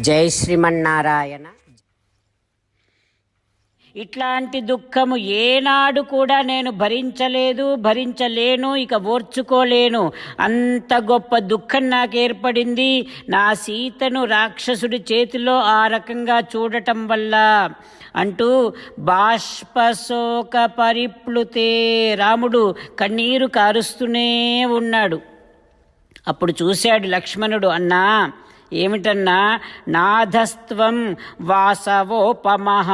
జై శ్రీమన్నారాయణ. ఇట్లాంటి దుఃఖము ఏనాడు కూడా నేను భరించలేదు భరించలేను ఇక ఓర్చుకోలేను. అంత గొప్ప దుఃఖం నాకు ఏర్పడింది నా సీతను రాక్షసుడి చేతిలో ఆ రకంగా చూడటం వల్ల అంటూ బాష్పశోక పరిప్లుతే రాముడు కన్నీరు కారుస్తూనే ఉన్నాడు. అప్పుడు చూశాడు లక్ష్మణుడు అన్నా ఏమిటన్నా? నాథస్త్వం వాసవోపమహ.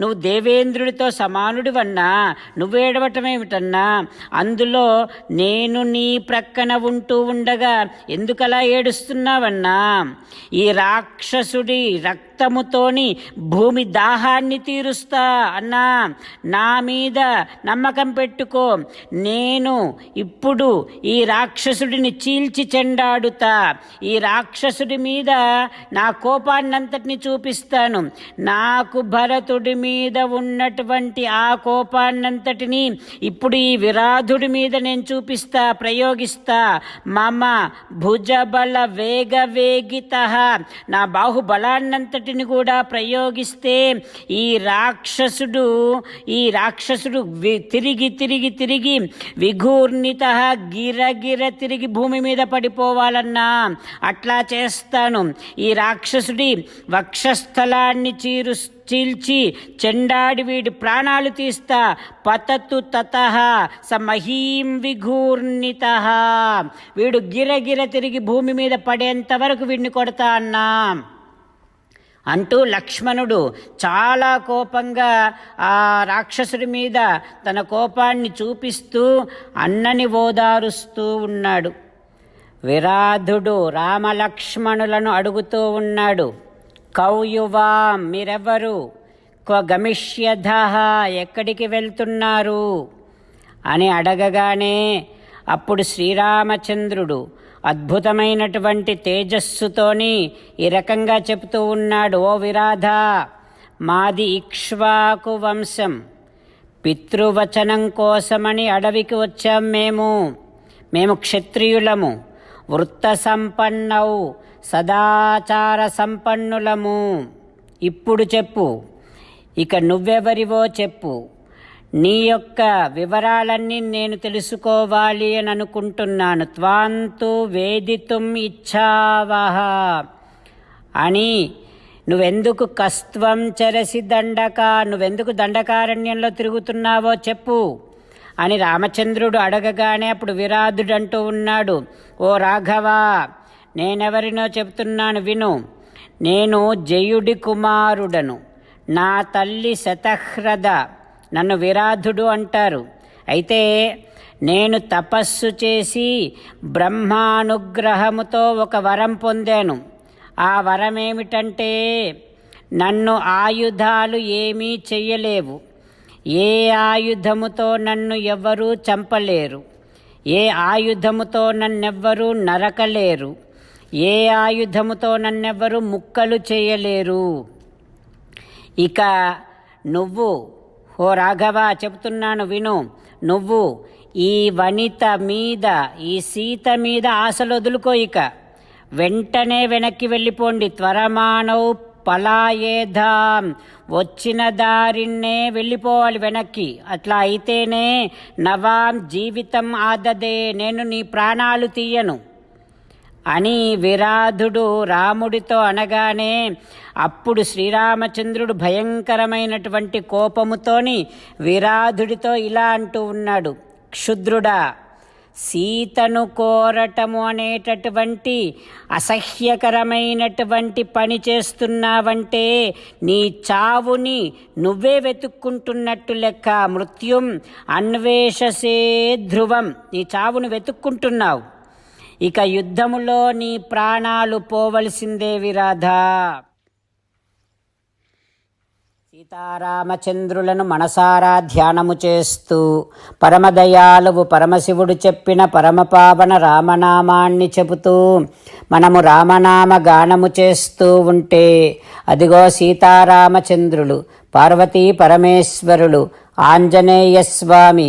నువ్వు దేవేంద్రుడితో సమానుడివన్నా నువ్వేడవటమేమిటన్నా అందులో నేను నీ ప్రక్కన ఉంటూ ఉండగా ఎందుకలా ఏడుస్తున్నావన్నా? ఈ రాక్షసుడి రక్తముతోని భూమి దాహాన్ని తీరుస్తా అన్నా. నా మీద నమ్మకం పెట్టుకో. నేను ఇప్పుడు ఈ రాక్షసుడిని చీల్చి చెండాడుతా. ఈ రాక్షసుడి మీద నా కోపాన్నంతటిని చూపిస్తాను. నాకు భరతుడి మీద ఉన్నటువంటి ఆ కోపాన్నంతటిని ఇప్పుడు ఈ విరాధుడి మీద నేను చూపిస్తా ప్రయోగిస్తా. మమ భుజబల వేగ వేగిత. నా అంతటిని కూడా ప్రయోగిస్తే ఈ రాక్షసుడు ఈ రాక్షసుడు వి- తిరిగి తిరిగి తిరిగి విఘూర్ణిత గిరగిర తిరిగి భూమి మీద పడిపోవాలన్నా. అట్లా చేస్తాను. ఈ రాక్షసుడి వక్షస్థలాన్ని చీరు చీల్చి చెండాడి వీడి ప్రాణాలు తీస్తా. పతతు తత స మహీం విఘూర్ణిత. వీడు గిరగిర తిరిగి భూమి మీద పడేంత వరకు వీడిని కొడతా అన్నా. అంటూ లక్ష్మణుడు చాలా కోపంగా ఆ రాక్షసుడి మీద తన కోపాన్ని చూపిస్తూ అన్నని ఓదారుస్తూ ఉన్నాడు. విరాధుడు రామలక్ష్మణులను అడుగుతూ ఉన్నాడు. కౌయువా మీరెవ్వరు క్వ గమిష్యధ ఎక్కడికి వెళ్తున్నారు? అని అడగగానే అప్పుడు శ్రీరామచంద్రుడు అద్భుతమైనటువంటి తేజస్సుతోని ఈ రకంగా చెప్తూ ఉన్నాడు ఓ విరాధ మాది ఇక్ష్వాకు వంశం. పితృవచనం కోసమని అడవికి వచ్చాం మేము. మేము క్షత్రియులము. వృత్త సంపన్నవు సదాచార సంపన్నులము. ఇప్పుడు చెప్పు. ఇక నువ్వెవరివో చెప్పు. నీ యొక్క వివరాలన్నీ నేను తెలుసుకోవాలి అని అనుకుంటున్నాను. త్వాంతు వేదితుం ఇచ్చావహ అని నువ్వెందుకు కస్త్వం చెరసి దండక నువ్వెందుకు దండకారణ్యంలో తిరుగుతున్నావో చెప్పు అని రామచంద్రుడు అడగగానే అప్పుడు విరాధుడు అంటూ ఉన్నాడు. ఓ రాఘవా నేనెవరినో చెప్తున్నాను విను. నేను జయుడి కుమారుడను. నా తల్లి శతహ్రద. నన్ను విరాధుడు అంటారు. అయితే నేను తపస్సు చేసి బ్రహ్మానుగ్రహముతో ఒక వరం పొందాను. ఆ వరం ఏమిటంటే నన్ను ఆయుధాలు ఏమీ చెయ్యలేవు. ఏ ఆయుధముతో నన్ను ఎవ్వరూ చంపలేరు. ఏ ఆయుధముతో నన్నెవ్వరూ నరకలేరు. ఏ ఆయుధముతో నన్నెవ్వరూ ముక్కలు చేయలేరు. ఇక నువ్వు ఓ రాఘవ చెబుతున్నాను విను. నువ్వు ఈ వనిత మీద ఈ సీత మీద ఆశలు వదులుకో ఇక. వెంటనే వెనక్కి వెళ్ళిపోండి. త్వరమానవు పలాయేధాం. వచ్చిన దారినే వెళ్ళిపోవాలి వెనక్కి. అట్లా అయితేనే నవాం జీవితం ఆదదే. నేను నీ ప్రాణాలు తీయను. అని విరాధుడు రాముడితో అనగానే అప్పుడు శ్రీరామచంద్రుడు భయంకరమైనటువంటి కోపముతోని విరాధుడితో ఇలా అంటూ ఉన్నాడు. క్షుద్రుడా సీతను కోరటము అనేటటువంటి అసహ్యకరమైనటువంటి పని చేస్తున్నావంటే నీ చావుని నువ్వే వెతుక్కుంటున్నట్టు లెక్క. మృత్యుం అన్వేషసే ధ్రువం. నీ చావును వెతుక్కుంటున్నావు. ఇక యుద్ధములో నీ ప్రాణాలు పోవలసిందే విరాధా. సీతారామచంద్రులను మనసారా ధ్యానము చేస్తూ పరమదయాలువు పరమశివుడు చెప్పిన పరమపావన రామనామాన్ని చెబుతూ మనము రామనామ గానము చేస్తూ ఉంటే అదిగో సీతారామచంద్రులు పార్వతీ పరమేశ్వరులు ఆంజనేయ స్వామి